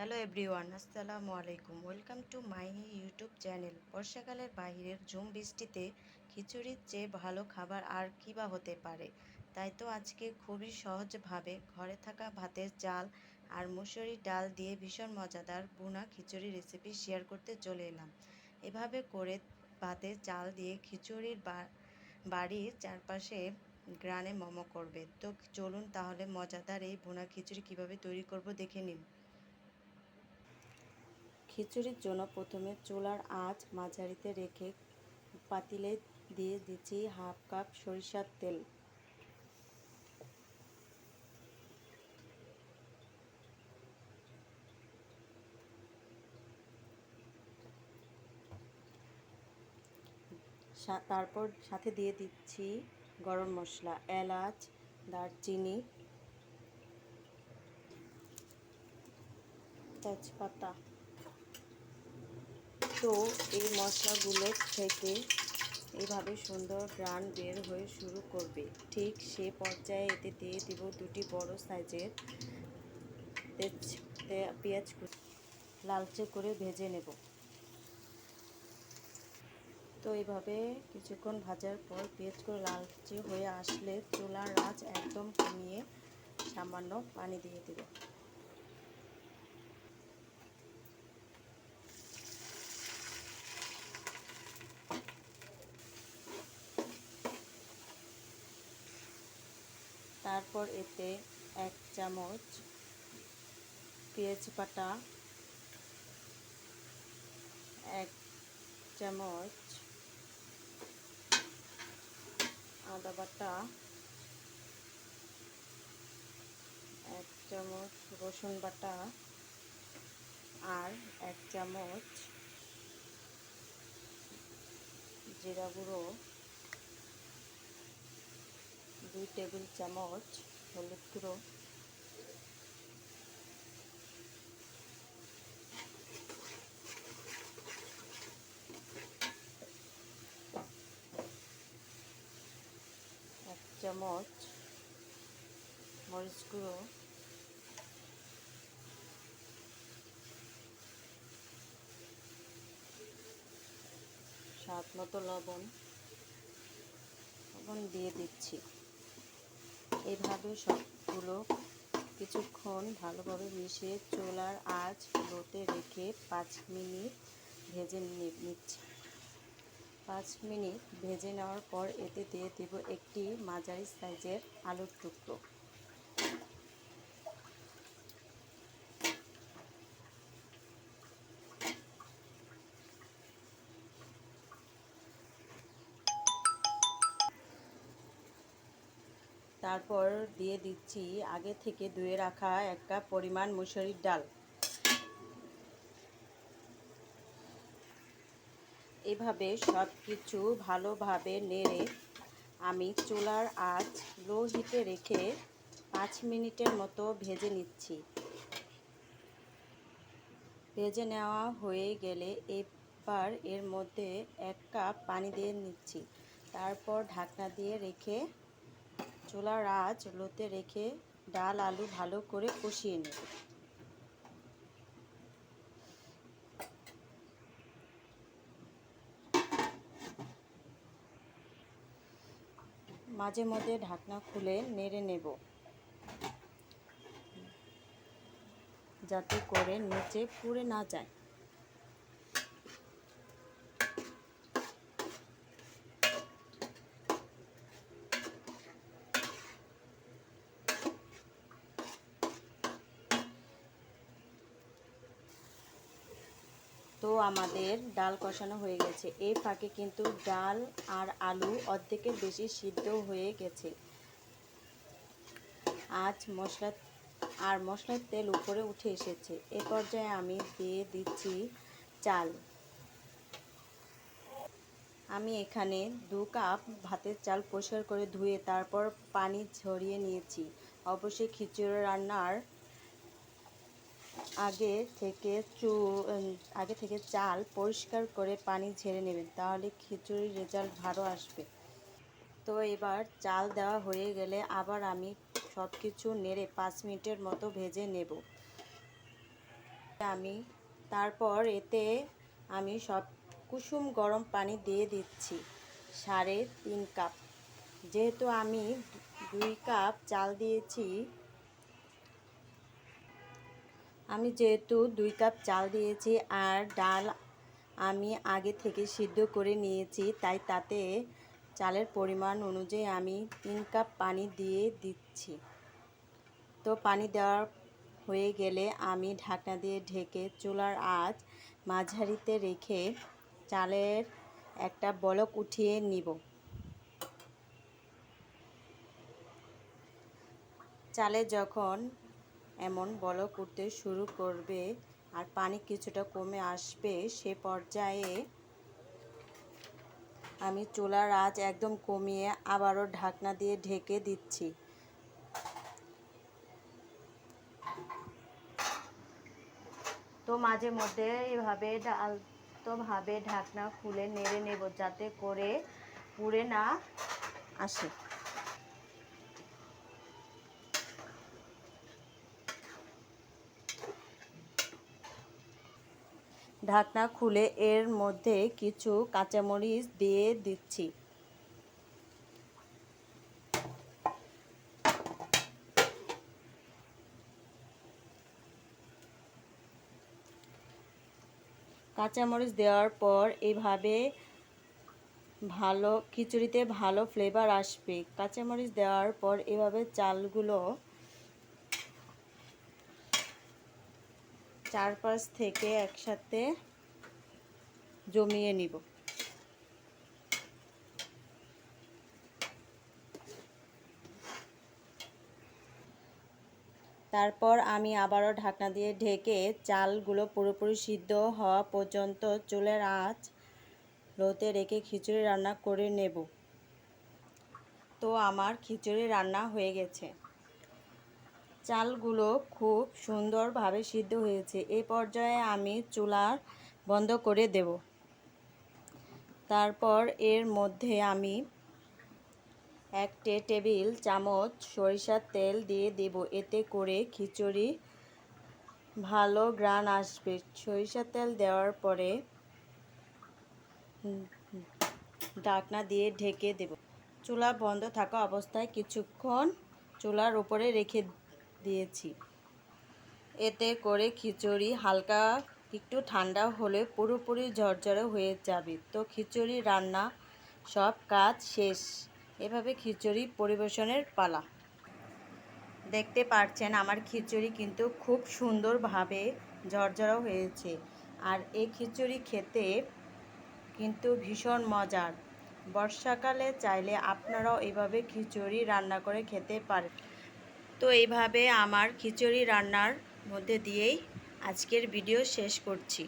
Hello everyone, আসসালামু আলাইকুম। Welcome to my YouTube channel. বর্ষাকালের বাইরের ঝুম বৃষ্টিতে খিচুড়ির চেয়ে ভালো খাবার আর কী বা হতে পারে? তাই তো আজকে খুবই সহজভাবে ঘরে থাকা ভাতের চাল আর মুসুরি ডাল দিয়ে ভীষণ মজাদার বুনা খিচুড়ি রেসিপি শেয়ার করতে চলে এলাম। এভাবে করে ভাতের চাল দিয়ে খিচুড়ির বাড়ির চারপাশে গ্রানে মোমো করবে। তো চলুন তাহলে মজাদার এই ভুনা খিচুড়ি কীভাবে তৈরি করব দেখে নিন খিচুড়ির জন্য প্রথমে চুলার আঁচ মাঝারিতে রেখে পাতিলে দিয়ে দিচ্ছি হাফ কাপ সরিষার তেল। তারপর সাথে দিয়ে দিচ্ছি গরম মশলা, এলাচ, দারচিনি, তেজপাতা। তো এই মশলাগুলো থেকে এইভাবে সুন্দর গ্রান বের হয়ে শুরু করবে। ঠিক সে পর্যায়ে এতে দিয়ে দিব দুটি বড় সাইজের তেজ পেঁয়াজ লালচে করে ভেজে নেব। তো এইভাবে কিছুক্ষণ ভাজার পর পেঁয়াজ করে লালচে হয়ে আসলে চুলার আঁচ একদম কমিয়ে সামান্য পানি দিয়ে দেব। তারপর এতে এক চামচ পেঁয়াজ বাটা এক চামচ আদা বাটা, এক চামচ রসুন বাটা আর এক চামচ জিরা গুঁড়ো দুই টেবিল চামচ হলুদ গুঁড়ো। এক চামচ মরিচ গুঁড়ো। স্বাদ মতো লবণ। লবণ দিয়ে দিচ্ছি। এইভাবে সবগুলো কিছুক্ষণ ভালোভাবে মিশিয়ে চোলার আঁচ লোতে রেখে পাঁচ মিনিট ভেজে নিচ্ছি। পাঁচ মিনিট ভেজে নেওয়ার পর এতে দিয়ে দেব একটি মাঝারি সাইজের আলুর টুকরো। তারপর দিয়ে দিচ্ছি আগে থেকে ধুয়ে রাখা এক কাপ পরিমাণ মুসুরির ডাল। এভাবে সব কিছু ভালোভাবে নেড়ে আমি চুলার আঁচ লো হিটে রেখে পাঁচ মিনিটের মতো ভেজে নিচ্ছি। ভেজে নেওয়া হয়ে গেলে এবার এর মধ্যে এক কাপ পানি দিয়ে নিচ্ছি। তারপর ঢাকনা দিয়ে রেখে চুলার আঁচ লোতে রেখে ডাল আলু ভালো করে কষিয়ে নেব। মাঝে মধ্যে ঢাকনা খুলে নেড়ে নেব। যাতে করে নিচে পুড়ে না যায়। তো আমাদের ডাল কষানো হয়ে গেছে। এই ফাঁকে কিন্তু ডাল আর আলু অর্ধেকের বেশি সিদ্ধ হয়ে গেছে। আজ মশলা আর মশলার তেল উপরে উঠে এসেছে। এ পর্যায়ে আমি দিয়ে দিচ্ছি চাল। আমি এখানে দু কাপ ভাতের চাল পরিষ্কার করে ধুয়ে তারপর পানি ঝরিয়ে নিয়েছি। অবশ্যই খিচুড়ি রান্নার আগে থেকে চু আগে থেকে চাল পরিষ্কার করে পানি ঝেড়ে নেবেন, তাহলে খিচুড়ির রেজাল্ট ভালো আসবে। তো এবার চাল দেওয়া হয়ে গেলে আবার আমি সব কিছু নেড়ে পাঁচ মিনিটের মতো ভেজে নেব। আমি তারপর এতে আমি সব কুসুম গরম পানি দিয়ে দিচ্ছি সাড়ে তিন কাপ। যেহেতু আমি দুই কাপ চাল দিয়েছি আমি যেহেতু দুই কাপ চাল দিয়েছি আর ডাল আমি আগে থেকে সিদ্ধ করে নিয়েছি, তাই তাতে চালের পরিমাণ অনুযায়ী আমি তিন কাপ পানি দিয়ে দিচ্ছি। তো পানি দেওয়ার হয়ে গেলে আমি ঢাকনা দিয়ে ঢেকে চুলার আঁচ মাঝারিতে রেখে চালের একটা বলক উঠিয়ে নিব। চালে যখন এমন বলক উঠতে শুরু করবে আর পানি কিছুটা কমে আসবে, সে পর্যায়ে আমি চুলার আঁচ একদম কমিয়ে আবারও ঢাকনা দিয়ে ঢেকে দিচ্ছি। তো মাঝে মধ্যে এইভাবে আলতোভাবে ঢাকনা খুলে নেড়ে নেব যাতে করে পুড়ে না আসে। ঢাকনা খুলে এর মধ্যে কিছু কাঁচামরিচ দিয়ে দিচ্ছি। কাঁচামরিচ দেওয়ার পর এইভাবে ভালো, খিচুড়িতে ভালো ফ্লেভার আসবে। কাঁচামরিচ দেওয়ার পর এভাবে চালগুলো চারপাশ থেকে একসাথে জমিয়ে নিব। তারপর আমি আবারও ঢাকনা দিয়ে ঢেকে চালগুলো পুরোপুরি সিদ্ধ হওয়া পর্যন্ত চুলের আঁচ লোতে রেখে খিচুড়ি রান্না করে নেব। তো আমার খিচুড়ি রান্না হয়ে গেছে। চালগুলো খুব সুন্দরভাবে সিদ্ধ হয়েছে। এ পর্যায়ে আমি চুলা বন্ধ করে দেব। তারপর এর মধ্যে আমি একটি টেবিল, চামচ, সরিষার তেল দিয়ে দেব। এতে করে খিচুড়ি ভালো গ্রান আসবে। সরিষার তেল দেওয়ার পরে ঢাকনা দিয়ে ঢেকে দেব। চুলা বন্ধ থাকা অবস্থায় কিছুক্ষণ চুলার উপরে রেখে দিয়েছি। এতে করে খিচুড়ি হালকা একটু ঠান্ডা হলে পুরোপুরি ঝরঝরে হয়ে যাবে। তো খিচুড়ি, রান্না সব কাজ শেষ। এভাবে খিচুড়ি পরিবেশনের পালা। দেখতে পাচ্ছেন আমার খিচুড়ি কিন্তু খুব সুন্দরভাবে ঝরঝরা হয়েছে। আর এই খিচুড়ি খেতে কিন্তু ভীষণ মজার। বর্ষাকালে চাইলে আপনারাও এভাবে খিচুড়ি রান্না করে খেতে পারেন। তো এইভাবে আমার খিচুড়ি রান্নার মধ্যে দিয়েই আজকের ভিডিও শেষ করছি।